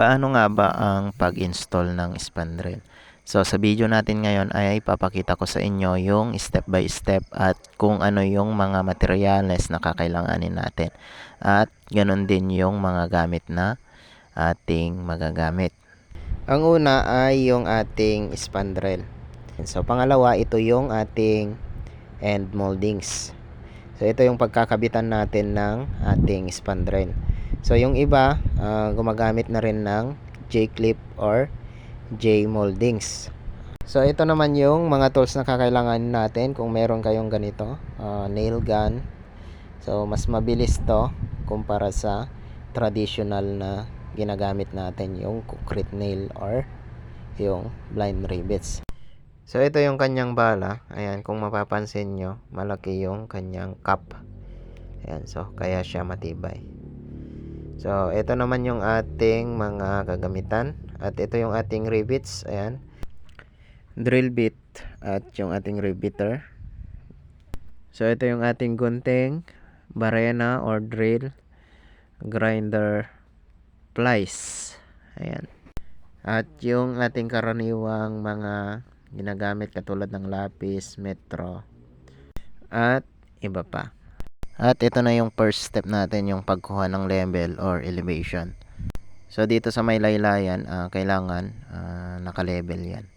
Paano nga ba ang pag-install ng spandrel? So sa video natin ngayon ay ipapakita ko sa inyo yung step by step at kung ano yung mga materyales na kakailanganin natin. At ganun din yung mga gamit na ating magagamit. Ang una ay yung ating spandrel. So pangalawa ito yung ating end moldings. So ito yung pagkakabitan natin ng ating spandrel. So yung iba ah, gumagamit na rin ng J-clip or J-moldings. So ito naman yung mga tools na kakailanganin natin kung meron kayong ganito, ah, nail gun. So mas mabilis to kumpara sa traditional na ginagamit natin yung concrete nail or yung blind rivets. So ito yung kanyang bala. Ayan, kung mapapansin nyo, malaki yung kanyang cup. Ayan, so kaya siya matibay. So ito naman yung ating mga gagamitan. At ito yung ating rivets. Ayan. Drill bit at yung ating riveter. So ito yung ating gunting, barena or drill, grinder, plies. Ayan. At yung ating karaniwang mga ginagamit katulad ng lapis, metro, at iba pa. At ito na yung first step natin, yung pagkuha ng level or elevation. So dito sa may laylayan, ah, kailangan ah, naka-level yan.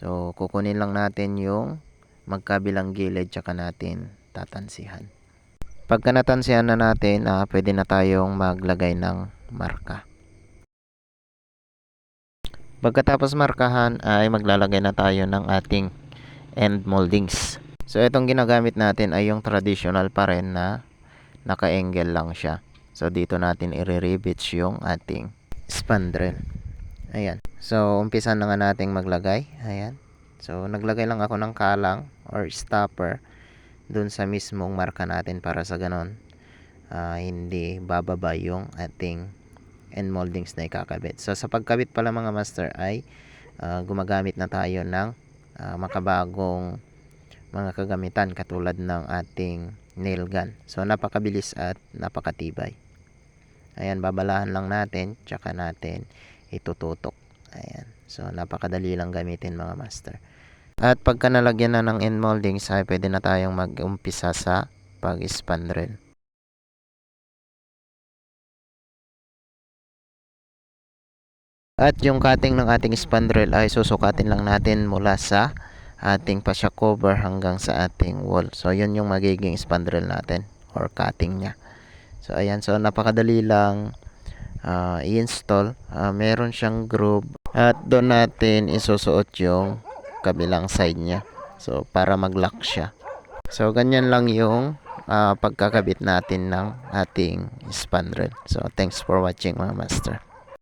So kukunin lang natin yung magkabilang gilid tsaka natin tatansihan. Pagka natansihan na natin, ah, pwede na tayong maglagay ng marka. Pagkatapos markahan ay maglalagay na tayo ng ating end moldings. So itong ginagamit natin ay yung traditional pa rin na naka-angle lang siya. So dito natin i-rivets yung ating spandrel. Ayan. So umpisa na nga nating maglagay. Ayan. So naglagay lang ako ng kalang or stopper dun sa mismong marka natin para sa ganon ah, hindi bababa yung ating end moldings na ikakabit. So sa pagkabit pala mga master ay ah, gumagamit na tayo ng ah, makabagong mga kagamitan katulad ng ating nail gun. So napakabilis at napakatibay. Ayan, babalahan lang natin tsaka natin itututok. Ayan. So napakadali lang gamitin mga master. At pagka nalagyan na ng end moldings ay pwede na tayong mag-umpisa sa pag-spandrel. At yung cutting ng ating spandrel ay susukatin lang natin mula sa ating pasya cover hanggang sa ating wall. So, yun yung magiging spandrel natin or cutting niya. So, ayan. So, napakadali lang ah, i-install. Ah, meron siyang groove at doon natin isusuot yung kabilang side niya. So, para mag-lock siya. So, ganyan lang yung ah, pagkakabit natin ng ating spandrel. So, thanks for watching mga master.